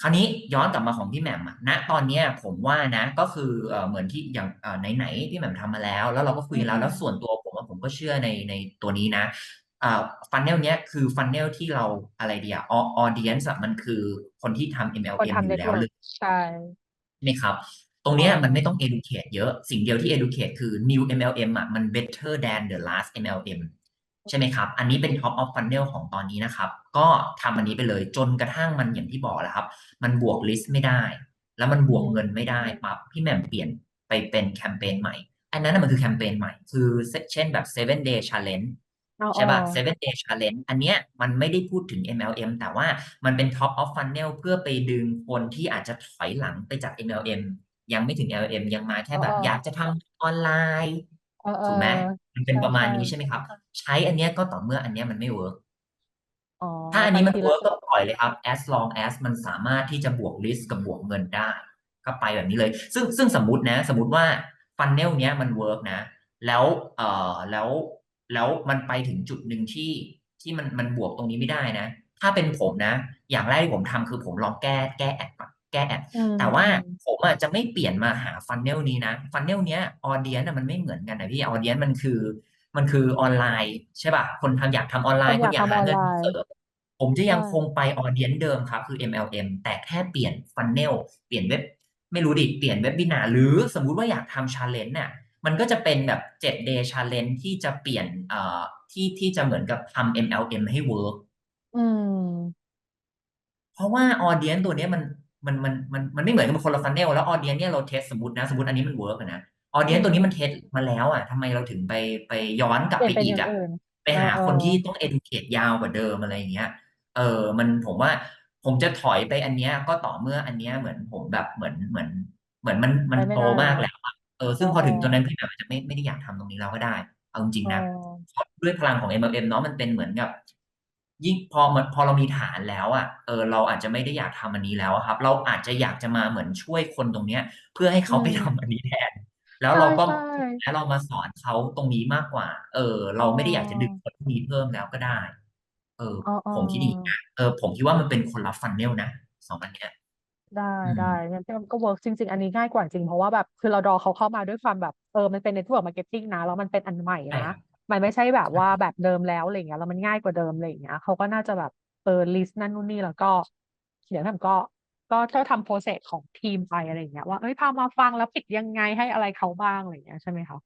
คราวนี้ย้อนกลับมาของพี่แหม่มอะณตอนเนี้ยผมว่านะก็คือเอ่อเหมือนที่อย่างเอ่อไหนๆพี่แหม่มทำมาแล้ว แล้วเราก็คุยกันแล้วแล้วส่วนตัวผมว่าผมก็เชื่อในในตัวนี้นะอ่าฟันเนลเนี้ยคือฟันเนลที่เราอะไรเดียออเดียนส์มันคือคนที่ทำคน MLM อทำยู่แล้วเลย network ใช่ใช่ไหมครับ ตรงเนี้ยมันไม่ต้อง educate เยอะสิ่งเดียวที่ educate คือ new MLM อะมัน better than the last MLM ใช่ไหมครับ อันนี้เป็น top of funnel ของตอนนี้นะครับ ก็ทำอันนี้ไปเลยจนกระทั่งมันอย่างที่บอกแหละครับ มันบวก list ไม่ได้ แล้วมันบวกเงินไม่ได้ปั๊บพี่แหม่มเปลี่ยนไปเป็นแคมเปญใหม่ อันนั้นนะมันคือแคมเปญใหม่ คือเช่นแบบ seven day challenge เอาใช่ป่ะเอา seven day challenge อันเนี้ยมันไม่ได้พูดถึง MLM แต่ว่ามันเป็น top of funnel เพื่อไปดึงคนที่อาจจะถอยหลังไปจาก MLM ยังไม่ถึง MLM ยังมาแค่แบบเออเอออยากจะทำออนไลน์ เออเอถูกไหมอมันเป็นใช่ประมาณใช่นี้ใช่ไหมครับ ใช้อันเนี้ยก็ต่อเมื่ออันเนี้ยมันไม่เวิร์กอ๋อ ถ้าอันไปนี้มันทีละเวิร์กจุก็ด ปล่อยเลยครับ as long as มันสามารถที่จะบวก list กับบวกเงินได้ ก็ไปแบบนี้เลย ซึ่งซึ่งสมมตินะ สมมติว่าฟันเนลเนี้ยมันเวิร์กนะ แล้วเอ่อแล้วแล้วมันไปถึงจุดหนึ่งที่ที่มันมันบวกตรงนี้ไม่ได้นะ ถ้าเป็นผมนะ อย่างแรกที่ผมทำคือผมลองแก้แก้แอดก่อนแก้แอด อืมแต่ว่าอืม ผมอะจะไม่เปลี่ยนมาหาฟันเนลนี้นะฟันเนลเนี้ยออเดียนมันไม่เหมือนกันนะพี่ออเดียนมันคือ มันคือออนไลน์ ใช่ป่ะคนทำอยากทำออนไลคนน์อคยานกอยากทำอหาอนเงินไลน์เสริมผมจะยังใช่คงไปออเดียนเดิมครับ คือ MLM แต่แค่เปลี่ยนฟันเนลเปลี่ยนเว็บ ไม่รู้ดิเปลี่ยนเว็บบินาหรือสมมุติว่าอยากทำชาเลนจ์เนี่ยมันก็จะเป็นแบบ7 day challenge ที่จะเปลี่ยนเอ่อที่ที่จะเหมือนกับทำ MLM ให้ work อืมเพราะว่าออเดียนตัวเนี้ยมัน มันมันมันมันไม่เหมือนกับคนละฟันเนลแล้วออเดียนเนี่ยเราเทสสมมตินะสมมติอันนี้มันเวิร์กนะออเดียนอืมตัวนี้มันเทสมาแล้วอะทำไมเราถึงไปไปย้อนกลับเปลี่ยไปนเป็นอีอกย่างอะอื่นไปเออหาเอคนอที่ต้อง educate ยาวกว่าเดิมอะไรอย่างเงี้ยเออมันผมว่าผมจะถอยไปอันเนี้ยก็ต่อเมื่ออันเนี้ยเหมือนผมแบบเหมือนเหมือนเหมือนมันมันไปไม่โตได้มากแล้วแล้วอะเออเอซึ่งอพอเอถึองตอนนั้นพี่แบบอาจจะไม่ไม่ได้อยากทำตรงนี้แล้วก็ได้ เอาจริงเอๆนะอด้วยพลังของ MLM เนาะมันเป็นเหมือนกับ ยิ่งพอมันพอเรามีฐานแล้วอะเออเราอาจจะไม่ได้อยากทำอันนี้แล้วอะครับ เราอาจจะอยากจะมาเหมือนช่วยคนตรงเนี้ย เพื่อให้อืเขาไปมทำอันนี้แทน แล้วใช่เราก็ใช่แล้วเรามาสอนเขาตรงนี้มากกว่า เออเอเราไม่ได้อยากจะดึงอคนพวกนี้เพิ่มแล้วก็ได้ เออเออเอผมคิดอย่างนี้อนะเออ ผมคิดว่ามันเป็นคนละฟันเนลนะสองอันเนี้ยได้อืมได้งั้นก็ก็เวิร์กจริง ๆ อันนี้ง่ายกว่าจริงเพราะว่าแบบคือเราดอเขาเข้ามาด้วยความแบบเออมันเป็น network marketing นะแล้วมันเป็นอันใหม่ใช่นะครับ มันไม่ใช่แบบว่าแบบเดิมแล้วอะไรอย่างเงี้ยแล้วมันง่ายกว่าเดิมอะไรอย่างเงี้ยเขาก็น่าจะแบบเออ list นั่นนู่นนี่แล้วก็ เดี๋ยวทำก็ก็ก็ทำโปรเซสของทีมไปอะไรอย่างเงี้ยว่าเอ้ยพามาฟังแล้วปิดยังไงให้อะไรเขาบ้างอะไรอย่างเงี้ยใช่ไหมคะ